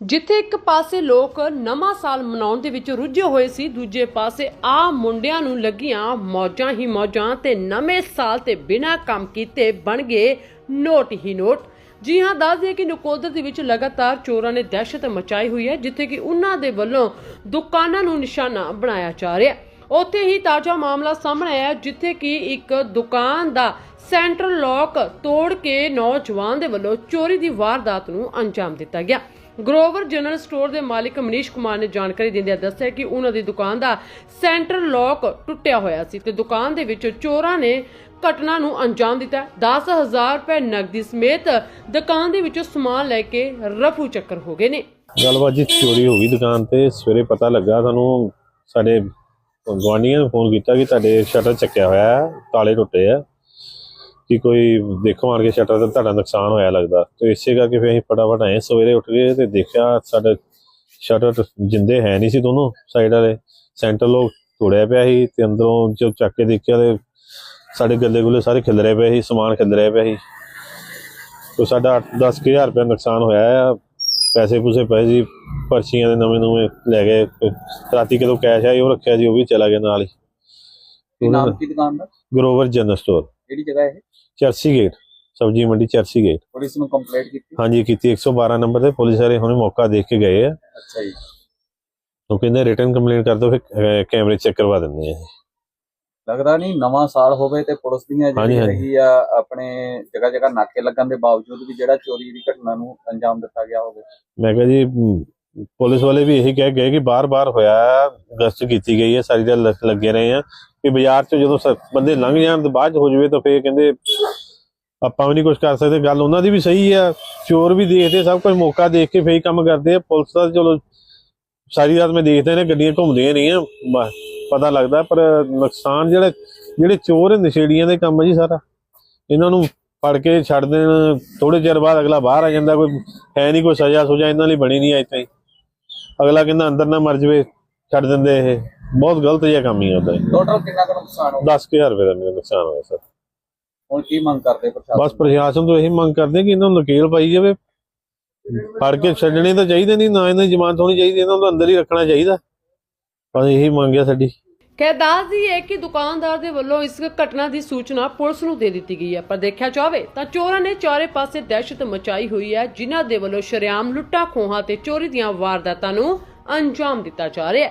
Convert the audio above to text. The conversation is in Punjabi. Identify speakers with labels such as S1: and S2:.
S1: ਜਿੱਥੇ ਇੱਕ ਪਾਸੇ ਲੋਕ ਨਵਾਂ ਸਾਲ ਮਨਾਉਣ ਦੇ ਵਿੱਚ ਰੁੱਝੇ ਹੋਏ ਸੀ, ਦੂਜੇ ਪਾਸੇ ਆ ਮੁੰਡਿਆਂ ਨੂੰ ਲੱਗੀਆਂ ਮੌਜਾਂ ਹੀ ਮੌਜਾਂ ਤੇ ਨਵੇਂ ਸਾਲ ਤੇ ਬਿਨਾਂ ਕੰਮ ਕੀਤੇ ਬਣ ਗਏ ਨੋਟ ਹੀ ਨੋਟ। ਜੀ ਹਾਂ, ਦੱਸ ਦਈਏ ਕਿ ਨਕੋਦਰ ਦੇ ਵਿੱਚ ਲਗਾਤਾਰ ਚੋਰਾਂ ਨੇ ਦਹਿਸ਼ਤ ਮਚਾਈ ਹੋਈ ਹੈ, ਜਿੱਥੇ ਕਿ ਉਹਨਾਂ ਦੇ ਵੱਲੋਂ ਦੁਕਾਨਾਂ ਨੂੰ ਨਿਸ਼ਾਨਾ ਬਣਾਇਆ ਜਾ ਰਿਹਾ ਹੈ। ਉੱਥੇ ਹੀ ਤਾਜ਼ਾ ਮਾਮਲਾ ਸਾਹਮਣੇ ਆਇਆ, ਜਿੱਥੇ ਕਿ ਇੱਕ ਦੁਕਾਨ ਦਾ ਸੈਂਟਰਲ ਲੌਕ ਤੋੜ ਕੇ ਨੌਜਵਾਨ ਦੇ ਵੱਲੋਂ ਚੋਰੀ ਦੀ ਵਾਰਦਾਤ ਨੂੰ ਅੰਜਾਮ ਦਿੱਤਾ ਗਿਆ। ਗਰੋਵਰ ਜਨਰਲ ਸਟੋਰ ਦੇ ਮਾਲਕ ਮਨੀਸ਼ ਕੁਮਾਰ ਨੇ ਜਾਣਕਾਰੀ ਦਿੰਦਿਆਂ ਦੱਸਿਆ ਕਿ ਉਹਨਾਂ ਦੀ ਦੁਕਾਨ ਦਾ ਸੈਂਟਰਲ ਲੋਕ ਟੁੱਟਿਆ ਹੋਇਆ ਸੀ ਤੇ ਦੁਕਾਨ ਦੇ ਵਿੱਚ ਚੋਰਾਂ ਨੇ ਘਟਨਾ ਨੂੰ ਅੰਜਾਮ ਦਿੱਤਾ। 10000 ਰੁਪਏ ਨਕਦੀ ਸਮੇਤ ਦੁਕਾਨ ਦੇ ਵਿੱਚੋਂ ਸਮਾਨ ਲੈ ਕੇ ਰਫੂ ਚੱਕਰ ਹੋ ਗਏ ਨੇ।
S2: ਗੱਲਬਾਤ ਜੀ ਚੋਰੀ ਹੋ ਗਈ ਦੁਕਾਨ ਤੇ। ਸਵੇਰੇ ਪਤਾ ਲੱਗਾ ਸਾਨੂੰ ਸਾਡੇ ਗੁਆਂਢੀਆਂ ਨੇ ਫੋਨ ਕੀਤਾ ਕਿ ਤੁਹਾਡੇ ਸ਼ਟਰ ਚੱਕਿਆ ਹੋਇਆ ਹੈ, ਤਾਲੇ ਟੁੱਟੇ ਆ। ਕਿ ਕੋਈ ਦੇਖੋ ਆਣ ਕੇ ਸ਼ਟਰ ਤੇ ਤੁਹਾਡਾ ਨੁਕਸਾਨ ਹੋਇਆ ਲੱਗਦਾ। ਤੇ ਇਸੇ ਕਰਕੇ ਫਿਰ ਅਸੀਂ ਫਟਾਫਟ ਆਏ ਸਵੇਰੇ ਉੱਠ ਕੇ ਤੇ ਦੇਖਿਆ ਸਾਡੇ ਸ਼ਟਰ ਜਿੰਦੇ ਹੈ ਨਹੀਂ ਸੀ ਦੋਨੋਂ ਸਾਈਡ ਵਾਲੇ। ਸੈਂਟਰ ਲੋਕ ਤੋੜਿਆ ਪਿਆ ਸੀ ਤੇ ਅੰਦਰੋਂ ਜੋ ਚੱਕ ਕੇ ਦੇਖਿਆ ਤੇ ਸਾਡੇ ਗੱਲੇ ਗੁੱਲੇ ਸਾਰੇ ਖਿਲਰੇ ਪਏ ਸੀ ਸਮਾਨ ਖਿਲਰਿਆ ਪਿਆ ਸੀ। ਤੇ ਸਾਡਾ 10 ਰੁਪਏ ਨੁਕਸਾਨ ਹੋਇਆ ਆ। ਪੈਸੇ ਪੂਸੇ ਪਏ ਸੀ ਪਰਚੀਆਂ ਦੇ ਨਵੇਂ ਨਵੇਂ ਲੈ ਗਏ ਰਾਤੀ ਕਿਦੋਂ ਕੈਸ਼ ਆਈ ਉਹ ਰੱਖਿਆ ਸੀ ਉਹ ਵੀ ਚਲਾ ਗਿਆ ਨਾਲ ਹੀ।
S3: ਨਾਮ ਕੀ ਦੁਕਾਨ ਦਾ?
S2: ਗਰੋਵਰ ਜਨਰਲ ਸਟੋਰ
S3: ਕਿਹੜੀ ਜਗ੍ਹਾ ਇਹ?
S2: ਚਰਸੀ ਗੇਟ ਸਬਜੀ ਮੰਡੀ ਚਰਸੀ ਗੇਟ।
S3: ਪੁਲਿਸ ਨੂੰ ਕੰਪਲੇਂਟ ਕੀਤੀ?
S2: ਹਾਂਜੀ ਕੀਤੀ। 112 ਨੰਬਰ ਤੇ ਪੁਲਿਸ ਵਾਲੇ ਹੁਣੇ ਮੌਕਾ ਦੇਖ ਕੇ ਗਏ ਆ।
S3: ਅੱਛਾ ਜੀ।
S2: ਉਹ ਕਹਿੰਦੇ ਰਿਟਰਨ ਕੰਪਲੇਂਟ ਕਰ ਦਿਓ ਫਿਰ ਕੈਮਰੇ ਚੈੱਕ ਕਰਵਾ ਦਿੰਦੇ ਆ
S3: ਲੱਗਦਾ ਨਹੀਂ ਨਵਾਂ ਸਾਲ ਹੋਵੇ ਤੇ ਪੁਲਿਸ ਦੀਆਂ ਜਿਹੜੀ। ਹੈਗੀ ਆ ਆਪਣੇ ਜਗ੍ਹਾ ਜਗ੍ਹਾ ਨਾਕੇ ਲੱਗਣ ਦੇ ਬਾਵਜੂਦ ਵੀ ਜਿਹੜਾ ਚੋਰੀ ਦੀ ਘਟਨਾ ਨੂੰ ਅੰਜਾਮ ਦਿੱਤਾ ਗਿਆ ਹੋਵੇ।
S2: ਮੈਂ ਕਿਹਾ ਜੀ ਪੁਲਿਸ ਵਾਲੇ ਵੀ ਇਹੀ ਕਹਿ ਗਏ ਕਿ ਬਾਰ-ਬਾਰ ਹੋਇਆ ਗਸ਼ਤ ਕੀਤੀ ਗਈ ਹੈ ਸਾਰੀ ਦਿਨ ਲੱਗੇ ਰਹੇ ਆ। ਕਿ ਬਾਜ਼ਾਰ 'ਚ ਜਦੋਂ ਬੰਦੇ ਲੰਘ ਜਾਣ ਤੇ ਬਾਅਦ 'ਚ ਹੋ ਜਾਵੇ ਤਾਂ ਫੇਰ ਕਹਿੰਦੇ ਆਪਾਂ ਵੀ ਨਹੀਂ ਕੁਝ ਕਰ ਸਕਦੇ। ਗੱਲ ਉਹਨਾਂ ਦੀ ਵੀ ਸਹੀ ਆ। ਚੋਰ ਵੀ ਦੇਖਦੇ ਸਭ ਕੁਝ ਮੌਕਾ ਦੇਖ ਕੇ ਫੇਰ ਕੰਮ ਕਰਦੇ ਆ। ਪੁਲਿਸ ਦਾ ਚਲੋ ਸਾਰੀ ਰਾਤ ਮੈਂ ਦੇਖਦੇ ਨੇ ਗੱਡੀਆਂ ਘੁੰਮਦੀਆਂ ਨਹੀਂ ਆ ਪਤਾ ਲੱਗਦਾ, ਪਰ ਨੁਕਸਾਨ ਜਿਹੜਾ, ਜਿਹੜੇ ਚੋਰ ਨਸ਼ੇੜੀਆਂ ਦੇ ਕੰਮ ਆ ਜੀ ਸਾਰਾ। ਇਹਨਾਂ ਨੂੰ ਫੜ ਕੇ ਛੱਡ ਦੇਣ ਥੋੜੇ ਚਿਰ ਬਾਅਦ ਅਗਲਾ ਬਾਹਰ ਆ ਜਾਂਦਾ, ਕੋਈ ਹੈ ਨਹੀਂ ਕੋਈ ਸਜ਼ਾ ਸੁਜਾ ਇਹਨਾਂ ਲਈ ਬਣੀ ਨਹੀਂ ਅਜੇ ਤਾਈਂ ਅਗਲਾ ਕਹਿੰਦਾ ਅੰਦਰ ਨਾ ਮਰ ਜਵੇ, ਛੱਡ ਦਿੰਦੇ ਇਹ। ਬਹੁਤ ਗਲਤ ਜਿਹਾ ਕੰਮ ਹੀ ਹੁੰਦਾ
S3: ਟੋਟਲ ਕਿੰਨਾ ਕੁ ਨੁਕਸਾਨ ਹੋ
S2: 10000 ਰੁਪਏ ਦਾ ਮੇਰਾ ਨੁਕਸਾਨ ਹੋਇਆ ਸਰ।
S3: ਹੁਣ ਕੀ ਮੰਗ ਕਰਦੇ ਪ੍ਰਸ਼ਾਸਨ
S2: ਬਸ ਪ੍ਰਸ਼ਾਸਨ ਤੋਂ ਇਹੀ ਮੰਗ ਕਰਦੇ ਕਿ ਇਹਨਾਂ ਨੂੰ ਨਕੇਲ ਪਾਈ ਜਾਵੇ। ਫੜ ਕੇ ਛੱਡਣੇ ਤਾਂ ਚਾਹੀਦੇ ਨਹੀਂ ਨਾ ਇਹਨਾਂ ਦੀ ਜ਼ਮਾਨਤ ਹੋਣੀ ਚਾਹੀਦੀ ਇਹਨਾਂ ਨੂੰ ਅੰਦਰ ਹੀ ਰੱਖਣਾ ਚਾਹੀਦਾ। ਬਸ ਇਹੀ ਮੰਗ ਹੈ ਸਾਡੀ।
S1: ਕਹਿ ਦੱਸਦੀ ਹੈ ਕਿ ਦੁਕਾਨਦਾਰ ਦੇ ਵੱਲੋਂ ਇਸ ਘਟਨਾ ਦੀ ਸੂਚਨਾ ਪੁਲਿਸ ਨੂੰ ਦੇ ਦਿੱਤੀ ਗਈ ਹੈ। ਪਰ ਦੇਖਿਆ ਜਾਵੇ ਤਾਂ ਚੋਰਾਂ ਨੇ ਚਾਰੇ ਪਾਸੇ ਦਹਿਸ਼ਤ ਮਚਾਈ ਹੋਈ ਹੈ ਜਿਨ੍ਹਾਂ ਦੇ ਵੱਲੋਂ ਸ਼ਰੇਆਮ ਲੁੱਟਾਂ ਖੋਹਾਂ ਤੇ ਚੋਰੀ ਦੀਆਂ ਵਾਰਦਾਤਾਂ ਨੂੰ ਅੰਜਾਮ ਦਿੱਤਾ ਜਾ ਰਿਹਾ ਹੈ।